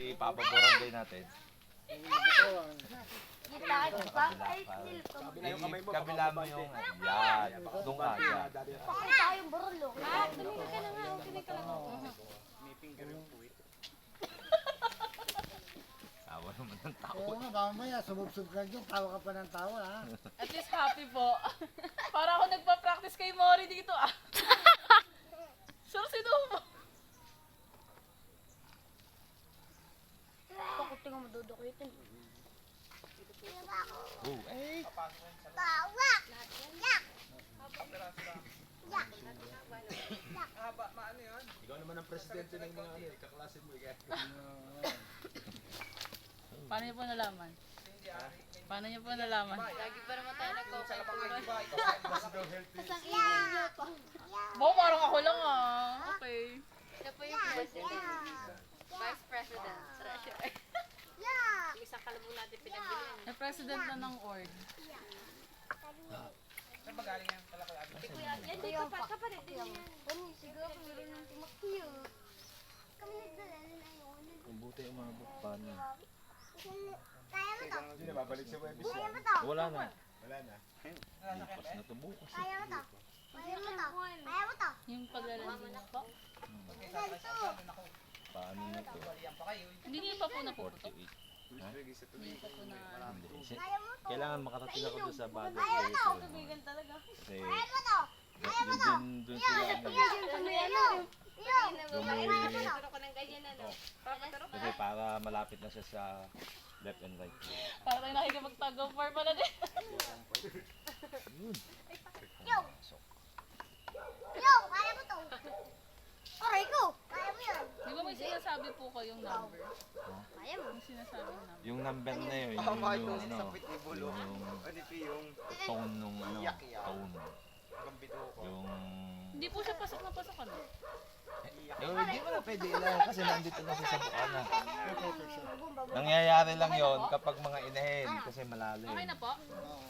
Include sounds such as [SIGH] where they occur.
Si Papa Barangay natin. Kabila yung mo. Yung, yan. Doon ka, yan. Pakita tayong burlo. Ah, tumingin ka na nga. Tumingin ka lang. Tawa naman ng tao. Oo nga, mamaya, sumubsob ka dyan, tawa ka pa ng tawa, ha? At least happy po. [LAUGHS] Para ako nagpa-practice kay Mori dito ah. Bakit tingnan mo dudukitin? Oh, eh. Ikaw naman ang presidente ng mga ano, kaklase mo. Ikaw. [LAUGHS] Paano niyo po nalaman? Paano niyo po nalaman? Lagi pa naman tayo nagko-picture. Bo, parang ako lang ah. Okay. Siya po yung president. Vice President. Treasurer. Natin pinagbilihan. Na president na ng org. Yan, di ka pa. Kapatid din yan. Ano, siguro kung meron ng tumakyo. Kami nagdala na yun. Ang buti umabot pa niya. Kaya mo to? Hindi na, babalik sa web Kaya mo to? Wala na. Wala na. Lipas na to bukas. Kaya mo to? Kaya mo to? Kaya mo to? Yung paglalandi na po. Paano na to? Hindi niyo pa po napuputok. 48. Hindi mo to? Kailangan makarating ako doon sa bagay. Kaya mo to? Tubigan talaga. Kasi Kaya mo to? sila ng ganyan ano. Papaturo ka. Kasi para malapit na siya sa left and right. Para tayo nakikipag-tug of war pala din. Yun. Yung! Yung! Kaya mo to? Aray ko! Kaya mo yun? Di ba may sinasabi po kayong number? Kaya mo? May sinasabi yung number. Yung number na yun, yun yung, ano, yun yung tone nung ano, tone. Yung... Hindi po siya pasok na pasok ano. Yung hindi mo na pwede ilan kasi nandito na siya sa bukana. Nangyayari lang yon kapag mga inahin kasi malalim. Okay na po?